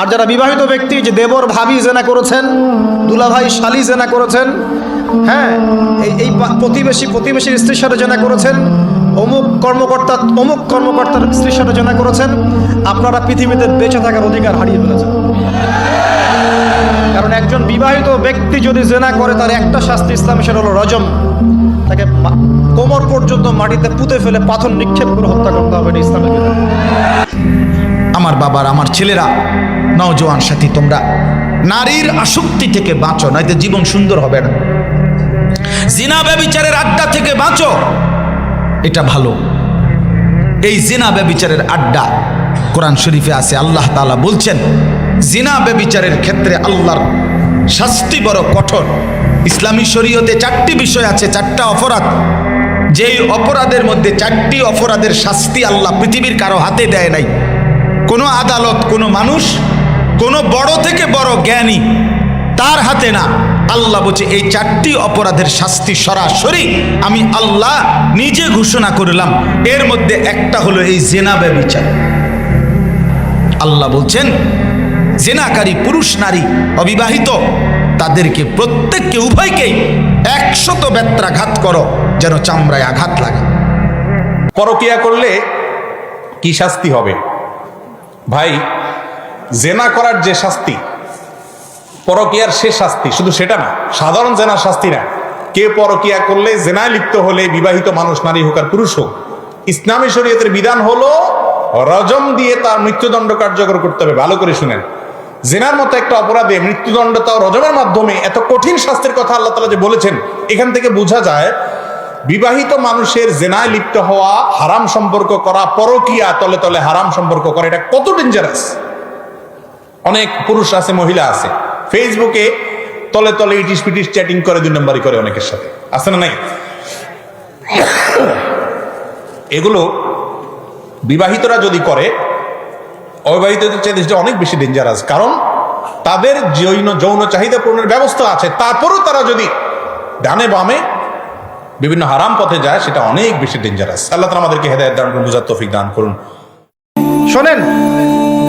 আর যারা বিবাহিত ব্যক্তি, যে দেবর ভাবি জেনা করেছেন, দুলাভাই শালি জেনা করেছেন হ্যাঁ এই প্রতিবেশী প্রতিবেশীর স্ত্রীর সাথে জেনা করেছেন, অমুক কর্মকর্তা অমুক কর্মকর্তার স্ত্রীর সাথে জেনা করেছেন, আপনারা পৃথিবীতে বেঁচে থাকার অধিকার হারিয়ে ফেলেছেন। কারণ একজন বিবাহিত ব্যক্তি যদি জেনা করে, তার একটা শাস্তি ইসলাম, সেটা হলো রজম। তাকে কোমর পর্যন্ত মাটিতে পুঁতে ফেলে পাথর নিক্ষেপ করে হত্যা করতে হবে ইসলামের আমার বাবার, আমার ছেলেরা নওজোয়ান সাথী, তোমরা নারীর আসক্তি থেকে বাঁচো, নয়তো জীবন সুন্দর হবে না। জিনা ব্যবিচারের আড্ডা থেকে বাঁচো, এটা ভালো। এই জিনা ব্যবিচারের আড্ডা কোরআন শরীফে আছে, আল্লাহ তাআলা বলছেন, জিনা ব্যবিচারের ক্ষেত্রে আল্লাহর শাস্তি বড় কঠোর। ইসলামী শরীয়তে চারটি বিষয় আছে, চারটা অপরাধ। যেই অপরাধের মধ্যে চারটি অপরাধের শাস্তি আল্লাহ পৃথিবীর কারও হাতে দেয় নাই। কোনো আদালত, কোনো মানুষ কোনো বড় থেকে বড় জ্ঞানী তার হাতে না। আল্লাহ বলছে, এই চারটি অপরাধের শাস্তি সরাসরি আমি আল্লাহ নিজে ঘোষণা করলাম। এর মধ্যে একটা হলো এই জেনা ব্যবিচার। আল্লাহ বলছেন, জেনাকারী পুরুষ, নারী, অবিবাহিত, তাদেরকে প্রত্যেককে উভয়কেই একশত ব্যত্রাঘাত করো, যেন চামড়ায় আঘাত লাগে। পরকিয়া করলে কি শাস্তি হবে? ভাই জেনা করার যে শাস্তি, পরকিয়ার সে শাস্তি, শুধু সেটা না, সাধারণ জেনার শাস্তি না। কে পরকিয়া করলে, জেনায় লিপ্ত হলে, বিবাহিত মানুষ, নারী হোক আর পুরুষ হোক, ইসলামী শরীয়তের বিধান হলো রজম দিয়ে তার মৃত্যুদণ্ড কার্যকর করতে হবে। ভালো করে শুনেন। জেনার মতো একটা অপরাধে মৃত্যুদণ্ড তাও রজমের মাধ্যমে এত কঠিন শাস্তির কথা আল্লাহ তালা যে বলেছেন, এখান থেকে বোঝা যায়, বিবাহিত মানুষের জেনায় লিপ্ত হওয়া, হারাম সম্পর্ক করা, পরকিয়া তলে তলে হারাম সম্পর্ক করা, এটা কত ডেঞ্জারাস অনেক পুরুষ আছে, মহিলা আছে। ফেসবুকে তলে তলে ইটিস পিটিস চ্যাটিং করে, দুই নম্বরই করে অনেকের সাথে। আছে না নাই? এগুলো বিবাহিতরা যদি করে, অবিবাহিতদের চেয়ে অনেক বেশি ডেঞ্জারাস কারণ তাদের যৌন যৌন চাহিদা পূরণের ব্যবস্থা আছে। তারপরও তারা যদি ডানে বামে বিভিন্ন হারাম পথে যায়, সেটা অনেক বেশি ডেঞ্জারাস আল্লাহ তালা আমাদেরকে হেদায়ত দান করুন, বুঝার তৌফিক দান করুন। শোনেন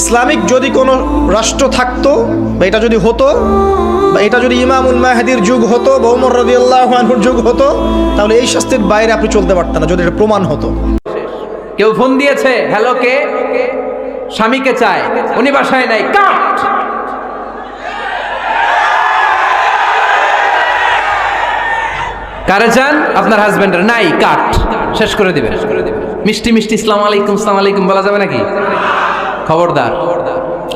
ইসলামিক যদি কোনো রাষ্ট্র থাকতো, বা এটা যদি হতো, বা এটা যদি ইমামুল মাহাদির যুগ হতো, বা উমর আল্লাহর যুগ হতো, তাহলে এই শাস্তির বাইরে আপনি চলতে পারতেন না, যদি এটা প্রমাণ হতো। কেউ ফোন দিয়েছে, হ্যালো, কে? স্বামীকে চায়, উনি বাসায় নাই, কাট! কারে চান? আপনার হাজবেন্ডের, নাই, কাট! শেষ করে দিবেন। মিষ্টি মিষ্টি ইসলাম আলাইকুম, সালাম আলাইকুম, বলা যাবে নাকি? খবরদার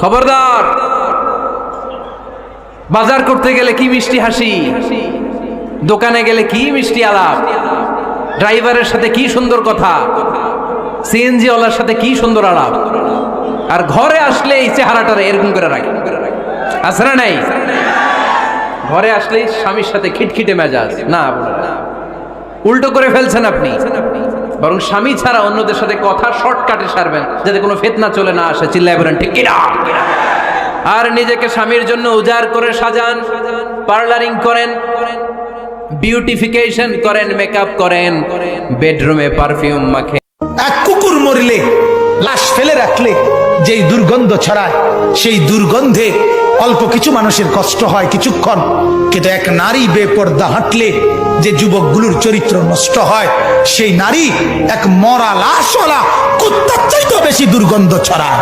খবরদার। বাজার করতে গেলে কি মিষ্টি হাসি? দোকানে গেলে কি মিষ্টি আলাপ? ড্রাইভারের সাথে কি সুন্দর কথা? সিএনজি ওয়ালার সাথে কি সুন্দর আলাপ? আর ঘরে আসলে এই চেহারাটারে এরকম করে রাখে। আছে না নাই? ঘরে আসলেই স্বামীর সাথে খিটখিটে মেজাজ। না। উল্টো করে ফেলছেন আপনি। বরং স্বামী ছাড়া অন্যদের সাথে কথা শর্টকাটে সারবেন, যাতে কোনো ফেতনা চলে না আসে। চিল্লায় বলেন, ঠিক আর নিজেকে স্বামীর জন্য উজাড় করে সাজান, পার্লারিং করেন, বিউটিফিকেশন করেন, মেকআপ করেন, বেডরুমে পারফিউম মাখে। এক কুকুর মরলে লাশ ফেলে রাখলে যেই দুর্গন্ধ ছড়ায়, সেই দুর্গন্ধে অল্প কিছু মানুষের কষ্ট হয় কিছুক্ষণ, কিন্তু এক নারী বেপর্দা হাঁটলে যে যুবকগুলোর চরিত্র নষ্ট হয়, সেই নারী এক মরা লাশওয়ালা কুত্তার চাইতেও বেশি দুর্গন্ধ ছড়ায়।